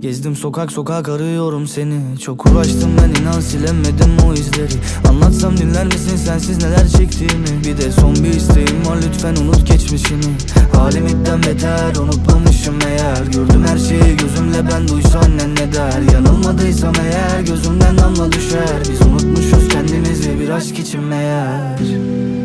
Gezdim sokak sokak arıyorum seni. Çok uğraştım ben inan silemedim o izleri. Anlatsam dinler misin sensiz neler çektiğimi? Bir de son bir isteğim var lütfen unut geçmişini. Halimden beter unutmamışım eğer. Gördüm her şeyi gözümle ben duysa annen ne der? Yanılmadıysam eğer gözümden damla düşer. Biz unutmuşuz kendimizi bir aşk için meğer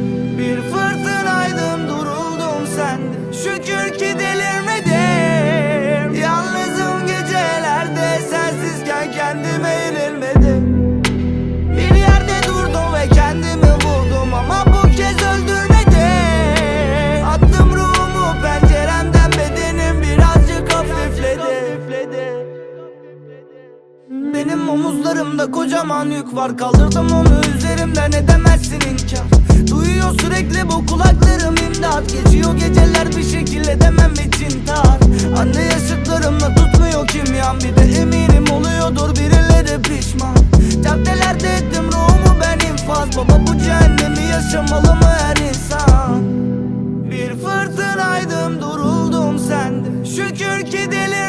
Benim omuzlarımda kocaman yük var. Kaldırdım onu üzerimden edemezsin inkar. Duyuyor sürekli bu kulaklarım imdat. Geçiyor geceler bir şekil edemem için tar Anne yaşıtlarımla tutmuyor kimyam Bir de eminim oluyordur birileri pişman. Caddelerde ettim ruhumu ben infaz. Baba bu cehennemi yaşamalı mı her insan? Bir fırtınaydım duruldum sende. Şükür ki deli